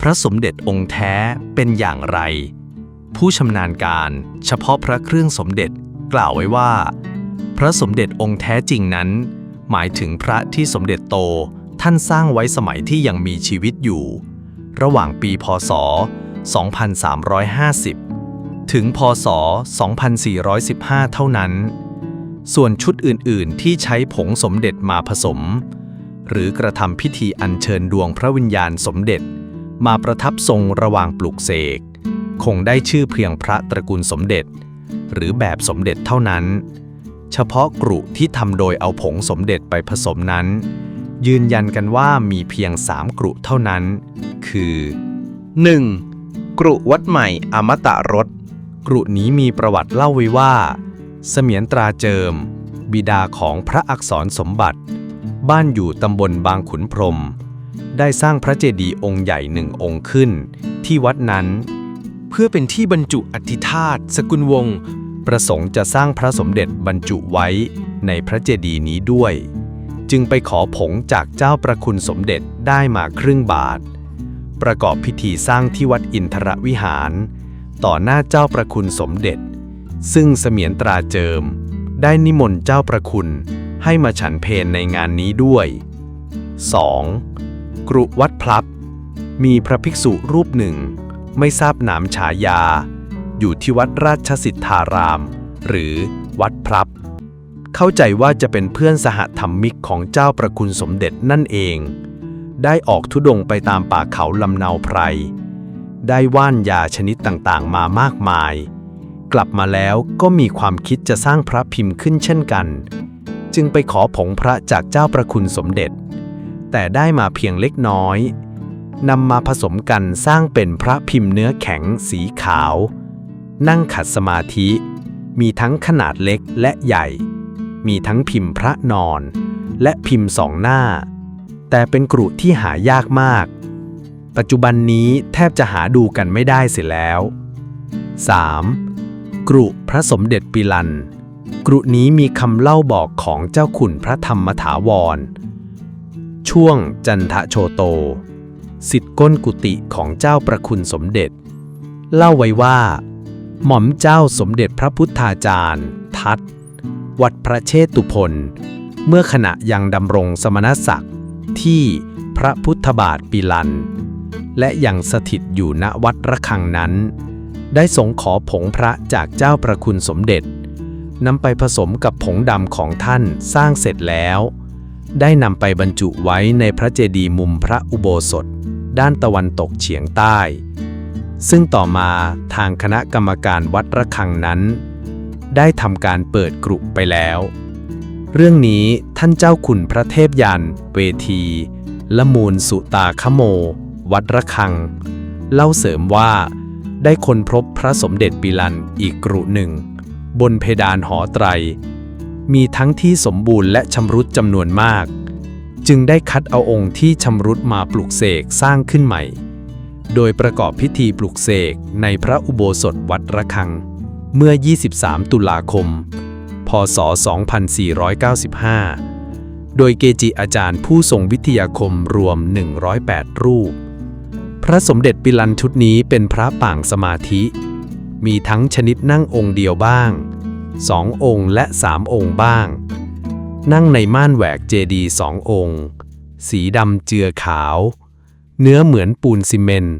พระสมเด็จองค์แท้เป็นอย่างไร ผู้ชำนาญการเฉพาะพระเครื่องสมเด็จกล่าวไว้ว่า พระสมเด็จองค์แท้จริงนั้น หมายถึงพระที่สมเด็จโตท่านสร้างไว้สมัยที่ยังมีชีวิตอยู่ ระหว่างปีพศ 2350 ถึงพศ 2415 เท่านั้น ส่วนชุดอื่น ๆ ที่ใช้ผงสมเด็จมาผสม หรือกระทำพิธีอัญเชิญดวงพระวิญญาณสมเด็จ มาประทับทรงระหว่างปลุกเสก คงได้ชื่อเพียงพระตระกูลสมเด็จ หรือแบบสมเด็จเท่านั้น เฉพาะกรุที่ทำโดยเอาผงสมเด็จไปผสมนั้น ยืนยันกันว่ามีเพียงสามกรุเท่านั้น คือ 1. กรุวัดใหม่อมตะรสกรุนี้มีประวัติเล่าไว้ว่า เสมียนตราเจิม บิดาของพระอักษรสมบัติ บ้านอยู่ตำบลบางขุนพรม ได้สร้างพระเจดีย์องค์ใหญ่หนึ่งองค์ขึ้น ที่วัดนั้น เพื่อเป็นที่บรรจุอธิธาตสกุลวงศ์ประสงค์จะสร้างพระสมเด็จบรรจุไว้ในพระเจดีย์นี้ด้วย จึงไปขอผงจากเจ้าประคุณสมเด็จได้มาครึ่งบาท ประกอบพิธีสร้างที่วัดอินทรวิหาร ต่อหน้าเจ้าประคุณสมเด็จ ซึ่งเสมียนตราเจิม ได้นิมนต์เจ้าประคุณให้มาฉันเพลในงานนี้ด้วย 2. กรุวัดพลับ มีพระภิกษุรูปหนึ่ง ไม่ทราบนามฉายา อยู่ที่วัดราชสิทธาราม หรือวัดพลับ เข้าใจว่าจะเป็นเพื่อนสหธรรมิกของเจ้าประคุณสมเด็จนั่นเอง ได้ออกทุดงไปตามป่าเขาลำเนาไพร ได้ว่านยาชนิดต่างๆมามากมาย กลับมาแล้วก็มีความคิดจะสร้างพระพิมพ์ขึ้นเช่นกัน จึงไปขอผงพระจากเจ้าประคุณสมเด็จ แต่ได้มาเพียงเล็กน้อยนำมาผสมกันสร้างเป็นพระพิมพ์เนื้อแข็งสีขาว นั่งขัดสมาธิ มีทั้งขนาดเล็กและใหญ่ มีทั้งพิมพ์พระนอน และพิมพ์สองหน้า แต่เป็นกรุที่หายากมาก ปัจจุบันนี้แทบจะหาดูกันไม่ได้เสียแล้ว 3. กรุพระสมเด็จปิลันกรุนี้มีคำเล่าบอกของเจ้าขุนพระธรรมถาวร ช่วงจันทะโชโต สิทธิก้นกุฏิของเจ้าประคุณสมเด็จ เล่าไว้ว่า หม่อมเจ้าสมเด็จพระพุทธาจารย์ ทัตวัดพระเชตุพนเมื่อขณะยังดำรงสมณศักดิ์ที่พระพุทธบาทปิลัน และยังสถิตอยู่ณวัดระฆังนั้น ได้สงขอผงพระจากเจ้าประคุณสมเด็จนำไปผสมกับผงดำของท่านสร้างเสร็จแล้ว ได้นำไปบรรจุไว้ในพระเจดีย์มุมพระอุโบสถ ด้านตะวันตกเฉียงใต้ ซึ่งต่อมาทางคณะกรรมการวัดระฆังนั้น ได้ทำการเปิดกรุไปแล้ว เรื่องนี้ท่านเจ้าขุนพระเทพยัน เวที ละมูลสุตาคโม วัดระฆัง เล่าเสริมว่าได้คนพบพระสมเด็จปิลันอีกกรุหนึ่ง บนเพดานหอไตร มีทั้งที่สมบูรณ์และชำรุดจำนวนมาก จึงได้คัดเอาองค์ที่ชำรุดมาปลุกเสกสร้างขึ้นใหม่ โดยประกอบพิธีปลุกเสกในพระอุโบสถวัดระฆัง เมื่อ 23 ตุลาคม พศ 2495 โดยเกจิอาจารย์ผู้ทรงวิทยาคมรวม 108 รูป พระสมเด็จปิลันชุดนี้เป็นพระป่างสมาธิ มีทั้งชนิดนั่งองค์เดียวบ้าง สององค์และสามองค์บ้าง นั่งในม่านแหวกเจดีสององค์ สีดำเจือขาว เนื้อเหมือนปูนซีเมนต์